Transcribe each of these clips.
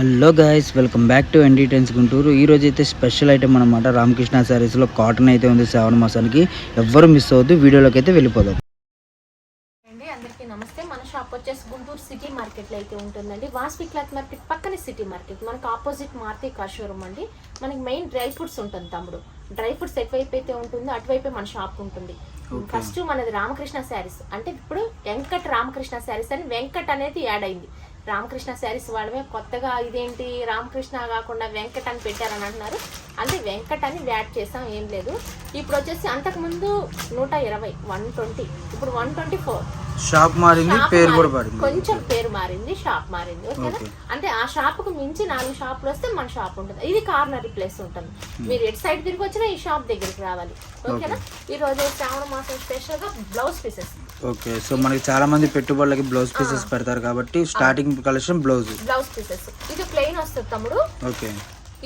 Hello guys welcome back to N D tens Guntur. ఈ రోజు అయితే స్పెషల్ ఐటమ్ అనమాట రామకృష్ణ శారీస్లో కాటన్ అయితే ఉంది శ్రావణ మాసానికి. ఎవ్వరు మిస్ అవ్వద్దు వీడియోలోకి అయితే వెళ్ళిపోదాం. అండి అందరికీ నమస్తే. మన షాప్ వచ్చేసి గుంటూరు సిటీ మార్కెట్లో అయితే ఉంటుందండి. వాస్వి క్లాత్ మార్కెట్ పక్కనే సిటీ మార్కెట్ మనకు ఆపోజిట్ మారుతి కార్ షోరూమ్ అండి. మనకి మెయిన్ డ్రై ఫ్రూట్స్ ఉంటుంది తమ్ముడు. డ్రై ఫ్రూట్స్ ఎటువైపు అయితే ఉంటుందో అటువైపే మన షాప్ ఉంటుంది. ఫస్ట్ మనది రామకృష్ణ శారీస్ అంటే ఇప్పుడు వెంకట్ రామకృష్ణ శారీస్ అని వెంకట్ అనేది యాడ్ అయింది. రామకృష్ణ శారీస్ వాళ్ళమే కొత్తగా ఇదేంటి రామకృష్ణ కాకుండా వెంకట్ అని పెట్టారని అంటున్నారు. అంటే వెంకట్ అని యాడ్ చేసాం ఏం లేదు. ఇప్పుడు వచ్చేసి అంతకుముందు నూట ఇరవై వన్ ట్వంటీ. ఇప్పుడు వన్ ట్వంటీ ఫోర్. షాప్ మారింది పేరు కూడా మారింది. కొంచెం పేరు మారింది షాప్ మారింది ఓకేనా? ఓకే. అంటే ఆ షాప్కు మించి నాలుగు షాపులు వస్తే మన షాప్ ఉంటుంది. ఇది కార్నర్ ప్లేస్ ఉంటుంది. మీరు ఎటు సైడ్ తిరిగి వచ్చినా ఈ షాప్ దగ్గరికి రావాలి. ఓకేనా? ఈ రోజు శ్రావణ మాసం స్పెషల్గా బ్లౌజ్ పీసెస్. ఓకే. సో మనకి చాలా మంది పెట్టుబడులకి బ్లౌజ్ పీసెస్ పెడతారు కాబట్టి starting collection blouse. Blouse pieces. ఇది ప్లెయిన్ వస్తుంది తమ్ముడు. ఓకే.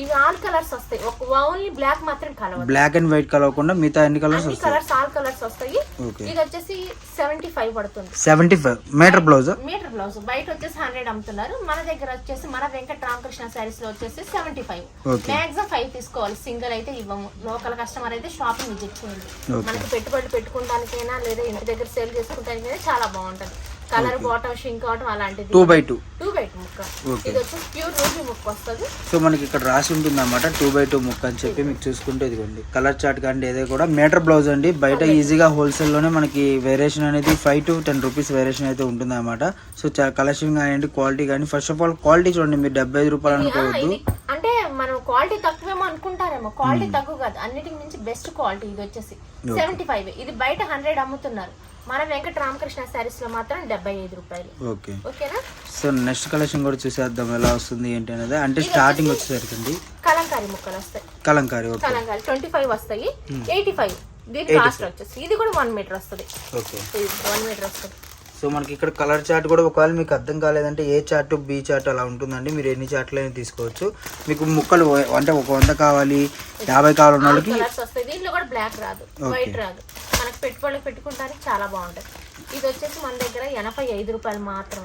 ఇవి ఆల్ కలర్స్ వస్తాయి. ఒక ఓన్లీ బ్లాక్ మాత్రం కలవదు. బ్లాక్ అండ్ వైట్ కలవకుండా మిగతా ఎన్ని కలర్స్ అన్ని కలర్స్ ఆల్ కలర్స్ వస్తాయి. ఇది వచ్చేసి సెవెంటీ ఫైవ్ పడుతుంది. Seventy five metre blouse metre blouse బయట వచ్చేసి హండ్రెడ్ అమ్ముతున్నారు. మన దగ్గర వచ్చేసి మన వెంకట రామకృష్ణ శారీస్లో వచ్చేసి సెవెంటీ ఫైవ్ మ్యాక్సిమం ఫైవ్ తీసుకోవాలి. సింగిల్ అయితే ఇవ్వము. లోకల్ కస్టమర్ అయితే షాపింగ్ విజిట్ చేయండి. మనకి పెట్టుబడి పెట్టుకోవడానికైనా లేదా ఇంటి దగ్గర సేల్ చేసుకుంటానికైనా చాలా బాగుంటది. కలర్ బాటమ్ షింక్ అవటం అలాంటిది. టూ బై టూ టూ బైట్ ముక్క. ఓకే. ఇది వచ్చేసి ప్యూర్ రూబీ ముక్క వస్తుంది. సో మనకి ఇక్కడ రాసి ఉంటుంది అనమాట టూ బై టూ ముక్క అని చెప్పి మీకు చూసుకుంటే ఇదిగోండి. కలర్ చార్ట్ కానీ ఏదో కూడా. మీటర్ బ్లౌజ్ అండి. బయట ఈజీగా హోల్సేల్లోనే మనకి వేరియేషన్ అనేది five to ten rupees variation అయితే ఉంటుంది అనమాట సో కలెక్షన్ కానివ్వండి క్వాలిటీ కానీ ఫస్ట్ ఆఫ్ ఆల్ క్వాలిటీ చూడండి. మీరు డెబ్బై ఐదు రూపాయలు అనుకోవద్దు. మనం క్వాలిటీ తక్కువేమో అనుకుంటారేమో. క్వాలిటీ తక్కువ కాదు. అన్నిటికి మించి బెస్ట్ క్వాలిటీ ఇది వచ్చేసి సెవెంటీ ఫైవ్ ఇది బయట హండ్రెడ్ అమ్ముతున్నారు. మన వెంకట రామకృష్ణ శారీస్లో మాత్రం డెబ్బై ఐదు రూపాయలు. ఓకే ఓకేనా సో నెక్స్ట్ కలెక్షన్ కూడా చూసేద్దాం. ఎలా వస్తుంది ఏంటి అనేది. అంటే స్టార్టింగ్ వచ్చేసరికి కలంకారీ ముక్కలు వస్తాయి. కలంకారీ కలంకారీ ట్వంటీ ఫైవ్ వస్తాయి ఎయిటీ ఫైవ్ దీని కాస్ట్ వచ్చేసి. ఇది కూడా వన్ మీటర్ వస్తుంది. ఓకే వన్ మీటర్ వస్తుంది. సో మనకి ఇక్కడ కలర్ చార్ట్ కూడా ఒకవేళ మీకు అర్థం కాలేదంటే ఏ చార్ట్ బి చార్ట్ అలా ఉంటుందండి. మీరు ఎన్ని చార్ట్లు అయినా తీసుకోవచ్చు. మీకు ముక్కలు అంటే ఒక వంద కావాలి యాభై కావాలన్న వాళ్ళకి కలర్స్ వస్తాయి. దీంట్లో కూడా బ్లాక్ రాదు. వైట్ రాదు. మనకు పెట్టుబడులు పెట్టుకుంటానికి చాలా బాగుంటది ఇది వచ్చేసి మన దగ్గర ఎనభై ఐదు రూపాయలు మాత్రం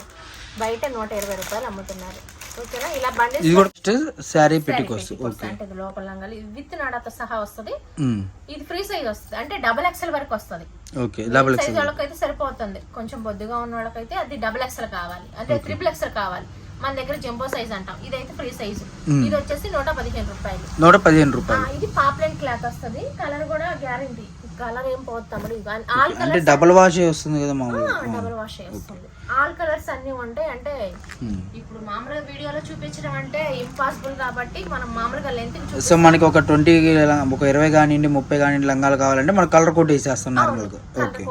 బయట నూట ఇరవై రూపాయలు అమ్ముతున్నారు. ఓకేనా? ఇలా బండి ఇది కూడా శారీ ఓకే అంటే ఇది లోపల లంగాలు. ఇది విత్ నాడతో సహా వస్తుంది. ఉమ్, ఇది ఫ్రీ సైజ్ వస్తుంది. అంటే డబల్ ఎక్సెల్ వరకు వస్తుంది. ఓకే డబుల్ సైజ్ వాళ్ళకైతే సరిపోతుంది. కొంచెం బొద్దుగా ఉన్న వాళ్ళకైతే అది డబుల్ ఎక్సెల్ కావాలి. అంటే ట్రిపుల్ ఎక్సెల్ కావాలి. మన దగ్గర జంబో సైజ్ అంటాం. ఇదైతే ఫ్రీ సైజ్ ఇది వచ్చేసి నూట పదిహేను రూపాయలు. నూట పదిహేను రూపాయలు. ఇది పాప్లెన్ క్లాత్ వస్తుంది. కలర్ కూడా గ్యారంటీ కలర్ ఏం పోదు తమ్ముడు. ఆల్ అంటే కలర్స్ డబుల్ వాష్ వస్తుంది కదా డబుల్ వాష్ చేస్తుంది ఆల్ కలర్స్ అన్ని ఉంటాయి. అంటే ఉమ్. ఇప్పుడు మామూలుగా వీడియోలో చూపించడం అంటే ఇంపాసిబుల్ కాబట్టి మనం మామూలుగా లెంత్ సో మనకి ఒక ట్వంటీ ఒక ఇరవై కానివ్వండి ముప్పై కానివ్వండి లంగాలు కావాలంటే మనం కలర్ కోట్ వేసేస్తాం నార్మల్గా ఓకే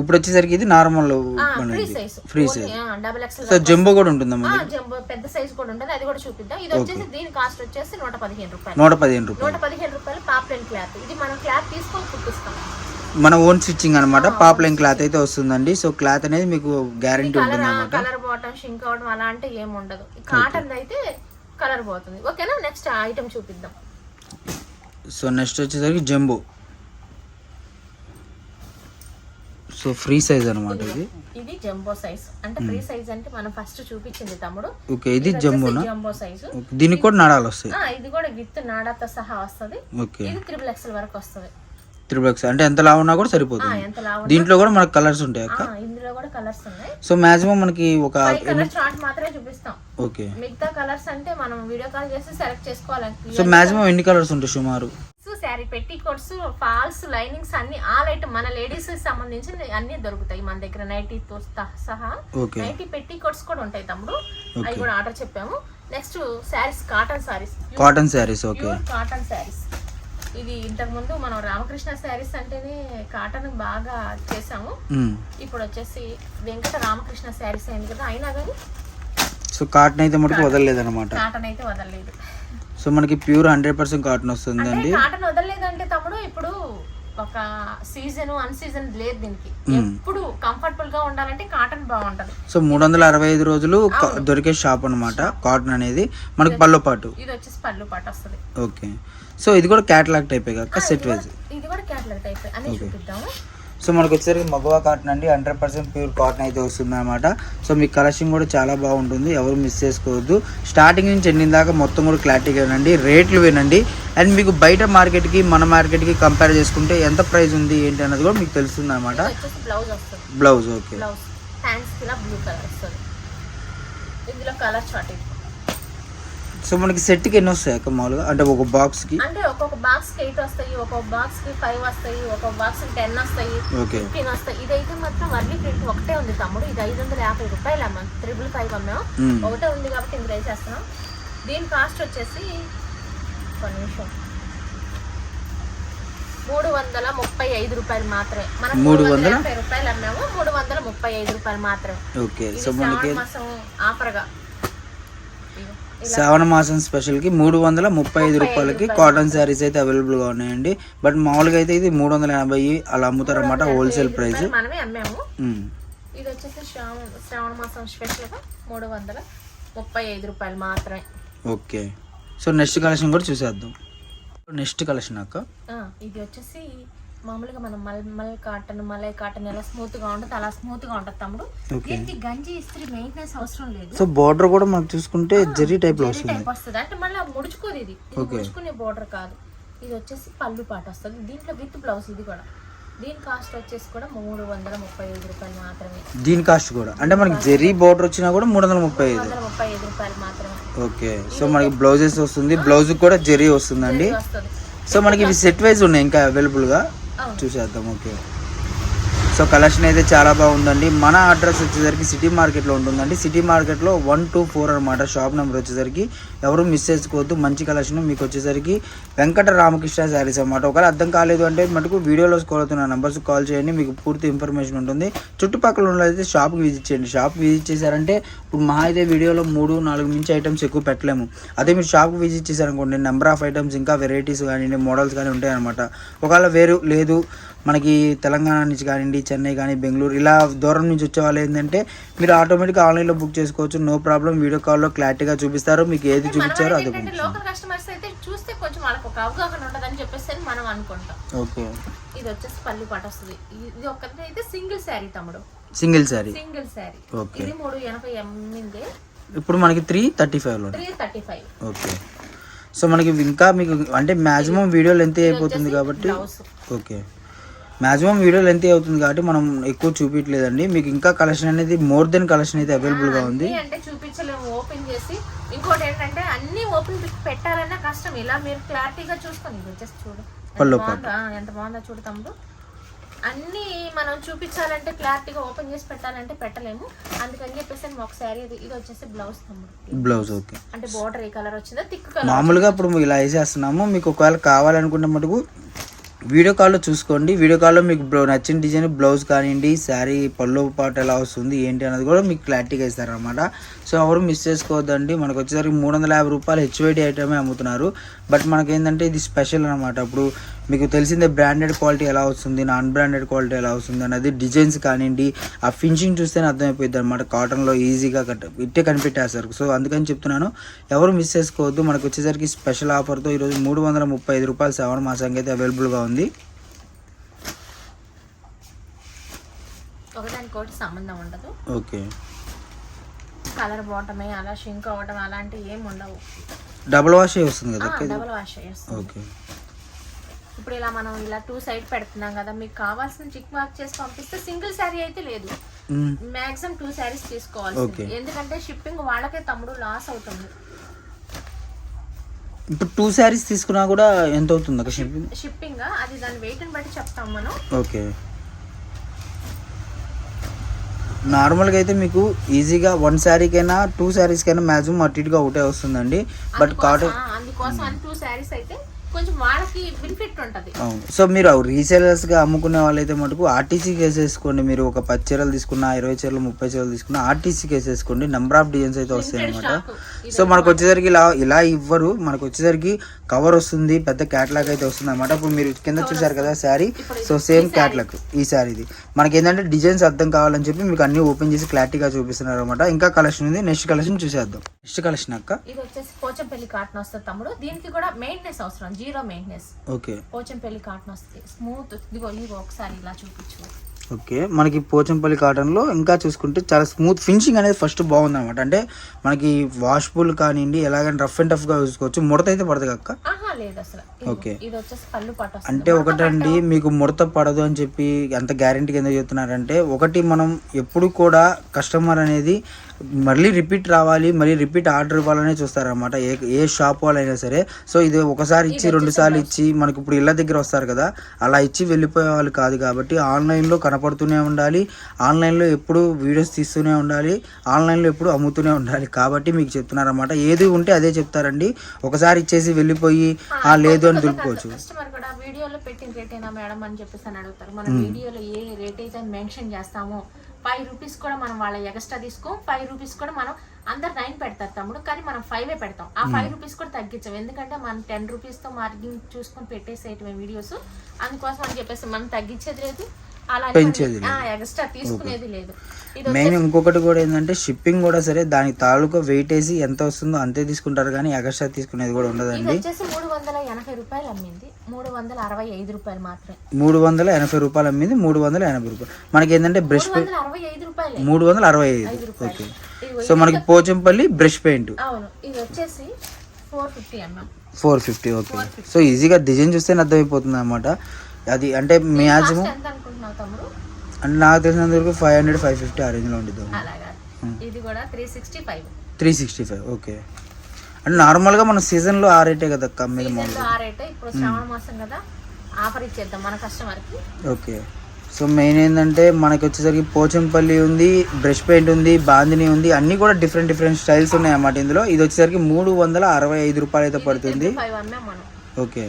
ఇప్పుడు వచ్చేసరికి ఇది normal free size free size double XL so jumbo కూడా ఉంటుందా మనకి? జంబో పెద్ద సైజ్ కూడా ఉంటుంది. అది కూడా చూపిద్దాం. ఇది వచ్చేసి దీని కాస్ట్ వచ్చేసి నూట పదిహేను రూపాయలు. నూట పదిహేను రూపాయలు. నూట పదిహేను రూపాయలు పాప్లెన్ క్లాత్ ఇది మనం క్లాత్ తీసుకొని కుట్టిస్తాం. మన ఓన్ స్టిచ్చింగ్ అనమాట పాప్లైన్ క్లాత్ అయితే వస్తుందండి. సో క్లాత్ అనేది మీకు గ్యారంటీ ఉంటుంది అనమాట కలర్ బాటమ్ షింక్ అవడం అలా అంటే ఏం ఉండదు. కాటన్ అయితే కలర్ పోతుంది. ఓకేనా? నెక్స్ట్ ఐటమ్ చూపిద్దాం. సో నెక్స్ట్ వచ్చేసరికి జంబో. సో ఫ్రీ సైజ్ అనమాట ఇది. ఇది. జంబో సైజ్ అంటే ఫ్రీ సైజ్ అంటే మనం ఫస్ట్ చూపించింది తమ్ముడు. ఓకే ఇది జంబోనా? Jumbo size. దీనికి కూడా నడాలు వస్తాయి. ఇది కూడా విత్ నాడాతో సహా వస్తది. ఓకే ఇది త్రిబుల్ ఎక్స్ఎల్ వరకు వస్తది. త్రిబుల్ ఎక్స్ అంటే ఎంత లావు ఉన్నా కూడా సరిపోతుంది. ఎంత లావు దీంట్లో కూడా మనకు కలర్స్ ఉంటాయి అక్క. ఆ, ఇందులో కూడా కలర్స్ ఉన్నాయి. సో మాక్సిమం మనకి ఒక కలర్ చార్ట్ మాత్రమే చూపిస్తాం. ఓకే. మిగతా కలర్స్ అంటే మనం వీడియో కాల్ చేసి సెలెక్ట్ చేసుకోవాలి సో మాక్సిమం ఎన్ని కలర్స్ ఉంటాయి సుమారు? శారీ పెట్టి కోట్స్ ఫాల్స్ లైనింగ్స్ అన్ని ఆల్ ఐటమ్ మన లేడీస్ సంబంధించి అన్ని దొరుకుతాయి. మన దగ్గర నైటీతో సహా ఓకే. నైటీ పెట్టి కోట్స్ కూడా ఉంటాయి తమ్ముడు. అవి కూడా ఆర్డర్ చెప్పాము. Next saris cotton saris. Cotton saris okay. Pure cotton saris. ఇది ఇంతకు ముందు మనం రామకృష్ణ శారీస్ అంటేనే కాటన్ బాగా చేసాము. ఇప్పుడు వచ్చేసి వెంకట రామకృష్ణ శారీస్ అయింది కదా అయినా కానీ సో కాటన్ అయితే మటుకు వదలలేదు అనమాట కాటన్ అయితే వదలలేదు. సో మనకి ప్యూర్ హండ్రెడ్ పర్సెంట్ కాటన్ అంటే వస్తుందండి కాటన్ వదలలేదంటే తమ్ముడు ఇప్పుడు ఒక సీజన్ అన్ సీజన్ లేదు దీనికి. ఎప్పుడు కంఫర్టబుల్గా ఉండాలంటే కాటన్ బాగుంటది. సో మూడు వందల అరవై ఐదు రోజులు దొరికే షాప్ అనమాట కాటన్ అనేది. మనకి పళ్ళు పాటు. ఇది వచ్చేసి పళ్ళు పాట వస్తుంది. ఓకే. సో ఇది కూడా క్యాటలాగ్ టైపే కాక సెట్ వైజ్ ఇది కూడా క్యాట్లాగ్ టైప్ అన్ని చూపిద్దాము. సో మనకు వచ్చేసరికి మగవా కాటన్ అండి హండ్రెడ్ పర్సెంట్ ప్యూర్ కాటన్ అయితే వస్తుంది అనమాట సో మీ కలెక్షన్ కూడా చాలా బాగుంటుంది ఎవరు మిస్ చేసుకోవద్దు. స్టార్టింగ్ నుంచి ఎండింగ్ దాకా మొత్తం కూడా క్లారిటీగా వినండి రేట్లు వినండి. అండ్ మీకు బయట మార్కెట్కి మన మార్కెట్కి కంపేర్ చేసుకుంటే ఎంత ప్రైస్ ఉంది ఏంటి అన్నది కూడా మీకు తెలుస్తుంది అనమాట బ్లౌజ్ ఓకే ఇందులో కలర్ చార్ట్ సో మనకి సెట్కి ఎన్ని వస్తాయి అక్క మామూలుగా? అంటే ఒక బాక్స్కి అంటే ఒక్కొక్క బాక్స్కి ఎయిట్ వస్తాయి ఒక్కొక్క బాక్స్కి ఫైవ్ వస్తాయి ఒక్కొక్క బాక్స్కి టెన్ వస్తాయి ఫిఫ్టీన్ వస్తాయి. ఇదైతే మాత్రం వర్లీ ప్రింట్ ఒకటే ఉంది తమ్ముడు. ఇది ఐదు వందల యాభై రూపాయలు అమ్మ. త్రిబుల్ ఫైవ్ అమ్మాం. మ్మ్. ఒకటే ఉంది కాబట్టి ఇందులో వేసేస్తున్నాం. దీని కాస్ట్ వచ్చేసి ఒక నిమిషం. మూడు వందల ముప్పై ఐదు రూపాయలు మాత్రమే. మనం మూడు వందల రూపాయలు అమ్మాము. మూడు వందల ముప్పై ఐదు రూపాయలు మాత్రమే. ఓకే సో మనకి ఆఫర్గా. శ్రావణ మాసం స్పెషల్కి మూడు వందల ముప్పై ఐదు రూపాయలకి కాటన్ శారీస్ అయితే అవైలబుల్గా ఉన్నాయండి. బట్ మామూలుగా అయితే ఇది మూడు వందల ఎనభై అలా అమ్ముతారు అనమాట హోల్సేల్ ప్రైస్. రూపాయలు మనమే అమ్మాము. ఇది వచ్చేసి శ్రావణ మాసం స్పెషల్గా మూడు వందల ముప్పై ఐదు రూపాయలు మాత్రమే. ఓకే. సో నెక్స్ట్ కలెక్షన్ కూడా చూసేద్దాం. నెక్స్ట్ కలెక్షన్ అక్క. ఇది వచ్చేసి మామూలుగా మనం మల్మల్ కాటన్ మలై కాటన్ ఎలా స్మూత్గా ఉంటుంది అలా స్మూత్గా ఉంటుంది తమ్ముడు. దీనికి గంజి ఇస్త్రీ మెయింటెనెన్స్ అవసరం లేదు. సో బార్డర్ కూడా మనకు చూసుకుంటే జెరీ టైప్లో జరీ వస్తుంది. టైప్ వస్తుంది. అంటే మళ్ళీ ముడుచుకోదు ఇది. ముడుచుకునే బోర్డర్ కాదు. ఇది వచ్చేసి పళ్ళు పాట వస్తుంది. దీంట్లో విత్ బ్లౌజ్ ఇది కూడా. దీని కాస్ట్ వచ్చేసి కూడా మూడు వందల ముప్పై ఐదు రూపాయలు మాత్రమే. దీని కాస్ట్ కూడా. అంటే మనకి జెరీ బార్డర్ వచ్చినా కూడా మూడు వందల ముప్పై ఐదు. ముప్పై ఐదు రూపాయలు మాత్రమే. ఓకే. సో మనకి బ్లౌజెస్ వస్తుంది. బ్లౌజ్ కూడా జెరీ వస్తుందండి. సో మనకి ఇవి సెట్ వైజ్ ఉన్నాయి ఇంకా అవైలబుల్గా అవును. చూసేద్దాం ఓకే సో కలెక్షన్ అయితే చాలా బాగుందండి. మన అడ్రస్ వచ్చేసరికి సిటీ మార్కెట్లో ఉంటుందండి. సిటీ మార్కెట్లో వన్ టూ ఫోర్ అనమాట షాప్ నెంబర్ వచ్చేసరికి. ఎవరు మిస్ చేసుకోవద్దు. మంచి కలెక్షన్ మీకు వచ్చేసరికి వెంకట రామకృష్ణ శారీస్ అనమాట ఒకవేళ అర్థం కాలేదు అంటే మటుకు వీడియోలో స్కోర్ అవుతున్న నెంబర్స్ కాల్ చేయండి. మీకు పూర్తి ఇన్ఫర్మేషన్ ఉంటుంది. చుట్టుపక్కల ఉన్నదైతే షాప్కి విజిట్ చేయండి. షాప్ విజిట్ చేశారంటే ఇప్పుడు మహా అయితే వీడియోలో మూడు నాలుగు మించి ఐటమ్స్ ఎక్కువ పెట్టలేము. అదే మీరు షాప్కి విజిట్ చేశారనుకోండి నెంబర్ ఆఫ్ ఐటమ్స్ ఇంకా వెరైటీస్ కానివ్వండి మోడల్స్ కానీ ఉంటాయన్నమాట. ఒకవేళ వేరు లేదు మనకి తెలంగాణ నుంచి కానివ్వండి చెన్నై కానీ బెంగళూరు ఇలా దూరం నుంచి వచ్చే వాళ్ళు ఏంటంటే మీరు ఆటోమేటిక్గా ఆన్లైన్లో బుక్ చేసుకోవచ్చు. No problem. వీడియో కాల్లో క్లారిటీగా చూపిస్తారు. మీకు ఏది చూపించారో అదే ఏంటంటే పంపిస్తారు లోకల్ కస్టమర్స్ అయితే చూస్తే కొంచెం వాళ్ళకి ఒక అవగాహన ఉంటుందని చెప్పేసి అని మనం అనుకుంటాం. ఓకే. ఇది వచ్చేసి పల్లి పాట వస్తుంది. ఇది ఒక్కటి అయితే సింగిల్ శారీ తమ్ముడు. Single sari. Single sari. Okay. ఇది మూడు ఎనభై ఎనిమిది. ఇప్పుడు మనకి త్రీ థర్టీ ఫైవ్లో three thirty five. Okay. So మనకి ఇంకా మీకు అంటే మ్యాక్సిమం వీడియో లెంత్ అయిపోతుంది కాబట్టి ఓకే. మ్యాక్సిమం వీడియో లెంత్ అవుతుంది కాబట్టి మనం ఎక్కువ చూపించలేదండి. మీకు ఇంకా కలెక్షన్ అనేది మోర్ దెన్ కలెక్షన్ అయితే అవైలబుల్గా ఉంది. అంటే చూపించలేము ఓపెన్ చేసి. ఇంకోటి ఏంటంటే అన్ని ఓపెన్ పెట్టాలన్నా కష్టం. ఇలా మీరు క్లారిటీగా చూసుకొని ఇది జస్ట్ చూడు. ఎంత పళ్ళు ఎంత బాగుందో చూడు తమ్ముడు. అన్ని మనం చూపించాలంటే క్లారిటీగా ఓపెన్ చేసి పెట్టాలంటే పెట్టలేము. అందుకని చెప్పేసి ఒక శారీ ఇది వచ్చేసి బ్లౌజ్ తమ్ముడు. Blouse okay. అంటే బోర్డర్ ఏ కలర్ వచ్చిందో థిక్ కలర్ మామూలుగా ఇప్పుడు ఇలా వేసేస్తున్నాము. మీకు ఒకవేళ కావాలనుకుంటే మటుకు వీడియో కాల్లో చూసుకోండి. వీడియో కాల్లో మీకు బ్లౌ నచ్చిన డిజైన్ బ్లౌజ్ కానివ్వండి శారీ పళ్ళు పాటు ఎలా వస్తుంది ఏంటి అన్నది కూడా మీకు క్లారిటీగా ఇస్తారనమాట సో ఎవరు మిస్ చేసుకోవద్దండి. మనకు వచ్చేసరికి మూడు వందల యాభై రూపాయలు హెచ్వైడి ఐటమే అమ్ముతున్నారు. బట్ మనకి ఏంటంటే ఇది స్పెషల్ అనమాట ఇప్పుడు మీకు తెలిసిందే బ్రాండెడ్ క్వాలిటీ ఎలా వస్తుంది నాన్ బ్రాండెడ్ క్వాలిటీ ఎలా వస్తుంది అనేది డిజైన్స్ కానివ్వండి ఆ ఫినిషింగ్ చూస్తేనే అర్థమైపోయింది అనమాట కాటన్లో ఈజీగా కట్ ఇట్టే కనిపెట్టేస్తారు. సో అందుకని చెప్తున్నాను ఎవరు మిస్ చేసుకోవద్దు. మనకు వచ్చేసరికి స్పెషల్ ఆఫర్తో ఈరోజు మూడు వందల ముప్పై ఐదు రూపాయలు శ్రావణ మాసానికి అయితే అవైలబుల్గా ఉంది. ఒకదానికోటి సంబంధం ఉండదు. ఓకే. కలర్ బాటమే అలా షింక్ అవ్వడం అలాంటివి ఏమి ఉండవు. డబుల్ వాష్ వస్తుంది కదా? Double wash okay. ఇప్పుడు ఇలా మనం ఇలా టూ సైడ్ పెడుతున్నాం కదా మీకు కావాల్సిన చిక్ మార్క్ చేసి పంపిస్తే సింగిల్ శారీ అయితే లేదు. మాక్సిమం టూ శారీస్ తీసుకోవాలి. ఎందుకంటే షిప్పింగ్ వాళ్ళకే తమ్ముడు లాస్ అవుతుంది. ఇప్పుడు టూ శారీస్ తీసుకున్నా కూడా ఎంత అవుతుంది షిప్పింగ్ షిప్పింగ్ అది దాని వెయిట్ బట్టి చెప్తాం మనం. ఓకే. నార్మల్గా అయితే మీకు ఈజీగా వన్ శారీకైనా టూ శారీస్కైనా మ్యాక్సిమం అటు ఇటుగా ఒకటే వస్తుందండి. బట్ కాటన్ ఆ, అందుకోసం అని టూ శారీస్ అయితే కొంచెం వాళ్ళకి బెనిఫిట్ ఉంటది. అవును. సో మీరు రీసేలర్స్గా అమ్ముకునే వాళ్ళైతే మటుకు ఆర్టీసీకి వేసేసుకోండి మీరు ఒక పది చీరలు తీసుకున్న ఇరవై చీరలు ముప్పై చీరలు తీసుకున్న ఆర్టీసీకి వేసేసుకోండి నెంబర్ ఆఫ్ డిజైన్స్ అయితే వస్తాయి అనమాట. సో మనకు వచ్చేసరికి ఇలా ఇలా ఇవ్వరు. మనకు వచ్చేసరికి కవర్ వస్తుంది పెద్ద క్యాట్లాగ్ అయితే వస్తుంది అనమాట ఇప్పుడు మీరు కింద చూసారు కదా శారీ. సో సేమ్ క్యాట్లాగ్ ఈ శారీ. ఇది మనకి ఏంటంటే డిజైన్స్ అర్థం కావాలని చెప్పి మీకు అన్ని ఓపెన్ చేసి క్లారిటీగా చూపిస్తున్నారు అనమాట ఇంకా కలెక్షన్ ఉంది. నెక్స్ట్ కలెక్షన్ చూసేద్దాం. నెక్స్ట్ కలెక్షన్ అక్క. ఇది వచ్చేసి పోచంపల్లి కాటన్ వస్తుంది తమ్ముడు. దీనికి కూడా మెయింటెనెన్స్ అవసరం. Zero maintenance okay Pochampally cotton వస్తుంది. స్మూత్ ఇదిగో ఇదిగో ఒకసారి ఇలా చూపించు. ఓకే. మనకి పోచంపల్లి కాటన్లో ఇంకా చూసుకుంటే చాలా స్మూత్ ఫినిషింగ్ అనేది ఫస్ట్ బాగుంది అనమాట అంటే మనకి వాష్బుల్ కానివ్వండి ఎలాగైనా రఫ్ అండ్ టఫ్గా చూసుకోవచ్చు. ముడత అయితే పడదు ఇదిగో, ఓకే. అంటే ఒకటండి మీకు ముడత పడదు అని చెప్పి ఎంత గ్యారంటీగా ఎందుకు చెప్తున్నారంటే ఒకటి మనం ఎప్పుడు కూడా కస్టమర్ అనేది మళ్ళీ రిపీట్ రావాలి మళ్ళీ రిపీట్ ఆర్డర్ ఇవ్వాలనే చూస్తారన్నమాట. ఏ ఏ షాప్ వాళ్ళైనా సరే. సో ఇది ఒకసారి ఇచ్చి రెండు సార్లు ఇచ్చి మనకి ఇప్పుడు ఇళ్ళ దగ్గర వస్తారు కదా అలా ఇచ్చి వెళ్ళిపోయే వాళ్ళు కాదు కాబట్టి ఆన్లైన్లో కనపడుతూనే ఉండాలి ఆన్లైన్లో ఎప్పుడు వీడియోస్ తీస్తూనే ఉండాలి ఆన్లైన్లో ఎప్పుడు అమ్ముతూనే ఉండాలి. కాబట్టి మీకు చెప్తున్నారన్నమాట. ఏది ఉంటే అదే చెప్తారండి. ఒకసారి ఇచ్చేసి వెళ్ళిపోయి ఆ లేదు అని దులుపుకోవచ్చు. వీడియోలో పెట్టిన రేటేనా మేడం అని చెప్పేసి అని అడుగుతారు. మనం వీడియోలో ఏ రేట్ అయితే మెన్షన్ చేస్తామో ఫైవ్ రూపీస్ కూడా మనం వాళ్ళ ఎక్స్ట్రా తీసుకో ఫైవ్ రూపీస్ కూడా మనం అందరు నైన్ పెడతారు తమ్ముడు కానీ మనం ఫైవ్ పెడతాం. ఆ ఫైవ్ రూపీస్ కూడా తగ్గించాం. ఎందుకంటే మనం టెన్ రూపీస్తో మార్కింగ్ చూసుకొని పెట్టేసేయటమే వీడియోస్ అందుకోసం అని చెప్పేసి మనం తగ్గించేది లేదు. పెంచేది ఎక్స్ట్రా తీసుకునేది లేదు. ఇది మెయిన్ ఇంకొకటి కూడా ఏంటంటే షిప్పింగ్ కూడా సరే దాని తాలూకా వెయిట్ వేసి ఎంత వస్తుందో అంతే తీసుకుంటారు కానీ ఎక్స్ట్రా తీసుకునేది కూడా ఉండదండి. వచ్చేసి మూడు వందల ఎనభై రూపాయలు అమ్మింది. మూడు వందల అరవై ఐదు రూపాయలు మాత్రమే. మూడు వందల ఎనభై రూపాయలు అమ్మింది మూడు వందల ఎనభై రూపాయలు. మనకి ఏంటంటే బ్రష్ మూడు వందల అరవై ఐదు. ఓకే. సో మనకి పోచంపల్లి బ్రష్ పెయింట్ అవును. ఇది వచ్చేసి four fifty four fifty okay so ఈజీగా డిజైన్ చూస్తే అర్థమైపోతుంది అనమాట అది అంటే మ్యాక్సిమం తమ్ముడు? అంటే నాకు తెలిసినంత వరకు ఫైవ్ హండ్రెడ్ ఫైవ్ ఫిఫ్టీ ఆ రేంజ్లో అలాగా. ఇది కూడా three sixty five three sixty five okay. అంటే నార్మల్గా మన సీజన్లో ఆ రేటే కదా సీజన్లో ఆ రేట్ ఇప్పుడు శ్రావణ మాసం కదా ఆఫర్ ఇచ్చేద్దాం మన కస్టమర్కి. ఓకే. సో మెయిన్ ఏంటంటే మనకి వచ్చేసరికి పోచంపల్లి ఉంది బ్రష్ పెయింట్ ఉంది బాందిని ఉంది అన్నీ కూడా డిఫరెంట్ డిఫరెంట్ స్టైల్స్ ఉన్నాయి అన్నమాట ఇందులో. ఇది వచ్చేసరికి మూడు వందల అరవై ఐదు రూపాయలు అయితే పడుతుంది. ఓకే.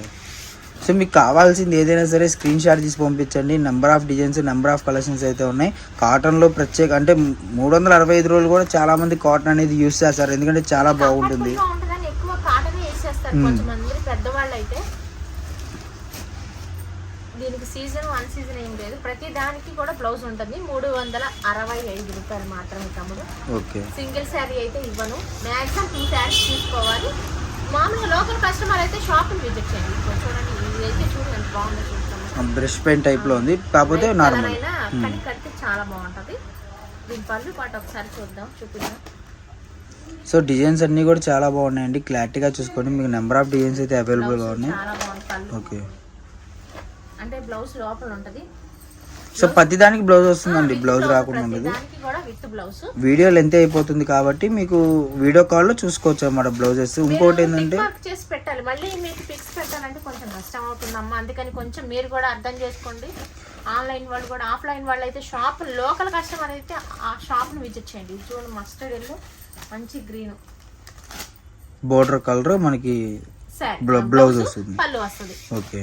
సో మీకు కావాల్సింది ఏదైనా సరే స్క్రీన్ షాట్ తీసి పంపించండి. Number of designs number of collections అయితే ఉన్నాయి. కాటన్లో ప్రత్యేక అంటే మూడు వందల అరవై ఐదు రోజులు కూడా చాలా మంది కాటన్ అనేది యూస్ చేస్తారు. ఎందుకంటే చాలా బాగుంటుంది. దీనికి సీజన్ వన్ సీజన్ ఏం లేదు. ప్రతి దానికి కూడా బ్లౌజ్ ఉంటుంది. మూడు వందల అరవై ఐదు రూపాయలు మాత్రమే తమ్ముడు ఓకే. సింగిల్ శారీ అయితే ఇవ్వను. మ్యాక్సిమం టూ శారీస్ తీసుకోవాలి. మామూలుగా లోకల్ కస్టమర్ అయితే షాప్ని విజిట్ చేయండి. చూడండి చూడండి బాగుందో బ్రష్ పెయింట్ టైప్లో ఉంది. కాకపోతే నార్మల్ అయినా కడిగి కడితే చాలా బాగుంటది. దీని పళ్ళు పాటు ఒకసారి చూద్దాం చూపిద్దాం. సో డిజైన్స్ అన్నీ కూడా చాలా బాగున్నాయండి. క్లారిటీగా చూసుకోండి. మీకు నెంబర్ ఆఫ్ డిజైన్స్ అయితే అవైలబుల్గా ఉన్నాయి. ఓకే అంటే బ్లౌజ్ లోపల ఉంటది. సో ప్రతి దానికి బ్లౌజ్ వస్తుందండి. బ్లౌజ్ రాకుండా ఉండదు. వీడియో లెంత్ అయిపోతుంది కాబట్టి మీకు వీడియో కాల్లో చూసుకోవచ్చు అన్నమాట బ్లౌజెస్ ఇంకోటి ఏంటంటే చేసి పెట్టాలి. మళ్ళీ మీకు పిక్స్ పెట్టాలంటే కొంచెం కష్టం అవుతుందమ్మా. అందుకని కొంచెం మీరు కూడా అర్థం చేసుకోండి. ఆన్లైన్ వాళ్ళు కూడా ఆఫ్లైన్ వాళ్ళు అయితే షాప్ లోకల్ కస్టమర్ అయితే ఆ షాప్ని విజిట్ చేయండి. ఇది చూడండి మస్టర్డ్ ఎల్లో మంచి గ్రీన్ బోర్డర్ కలర్ మనకి బ్లౌజ్ వస్తుంది. పళ్ళు వస్తుంది. ఓకే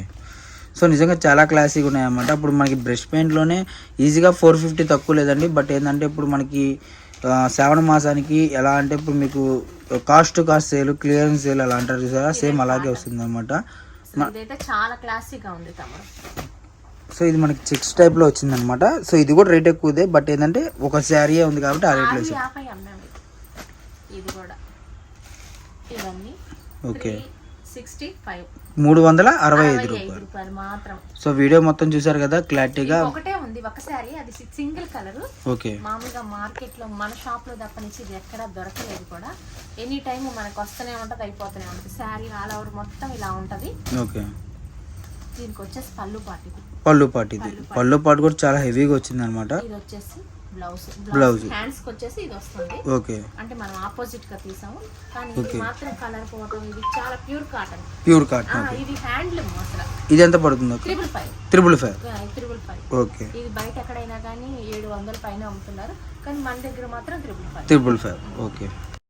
సో నిజంగా చాలా క్లాసిక్ ఉన్నాయన్నమాట. ఇప్పుడు మనకి బ్రష్ పెయింట్లోనే ఈజీగా ఫోర్ ఫిఫ్టీ తక్కువ లేదండి. బట్ ఏంటంటే ఇప్పుడు మనకి శ్రావణ మాసానికి ఎలా అంటే ఇప్పుడు మీకు cost cost sale clearance sale అలా అంటారు చూసారా? సేమ్ అలాగే వస్తుంది అనమాట చాలా క్లాసిక్గా ఉంది సో ఇది మనకి చెక్స్ టైప్లో వచ్చింది అనమాట సో ఇది కూడా రేట్ ఎక్కువదే. బట్ ఏంటంటే ఒక శారీ ఉంది కాబట్టి ఆ రేట్లో ఇది. కూడా. ఇవన్నీ ఓకే. సిక్స్టీ ఫైవ్ మూడు వందల అరవై ఐదు రూపాయలు. సో వీడియో మొత్తం చూసారు కదా క్లారిటీగా? ఒకటే ఉంది ఒక శారీ అది సింగిల్ కలర్. ఓకే. మామూలుగా మార్కెట్లో మన షాప్లో తప్పనిచ్చి ఇది ఎక్కడ దొరకలేదు కూడా. ఎనీ టైం మనకు వస్తూనే ఉంటది అయిపోతూనే ఉంటది. శారీ ఆల్ ఓవర్ మొత్తం ఇలా ఉంటది. ఓకే. దీనికి వచ్చేసి పళ్ళు పాటు పళ్ళు పాటు ఇది పళ్ళు పాటు కూడా చాలా హెవీగా వచ్చింది అనమాట ఇది వచ్చేసి బ్లౌజ్. బ్లౌజ్ వచ్చేసి ఇది వస్తుంది ఓకే. అంటే మనం ఆపోజిట్గా తీసాము. కానీ ఇది మాత్రం కలర్ పోవటం ఇది చాలా ప్యూర్ కాటన్. ప్యూర్ కాటన్ ఇది హ్యాండ్లూమ్ అసలు. ఇది ఎంత పడుతుంది? Triple five triple five triple five okay. ఇది బయట ఎక్కడైనా కానీ ఏడు వందల పైన అమ్ముతున్నారు. కానీ మన దగ్గర మాత్రం triple five triple five okay.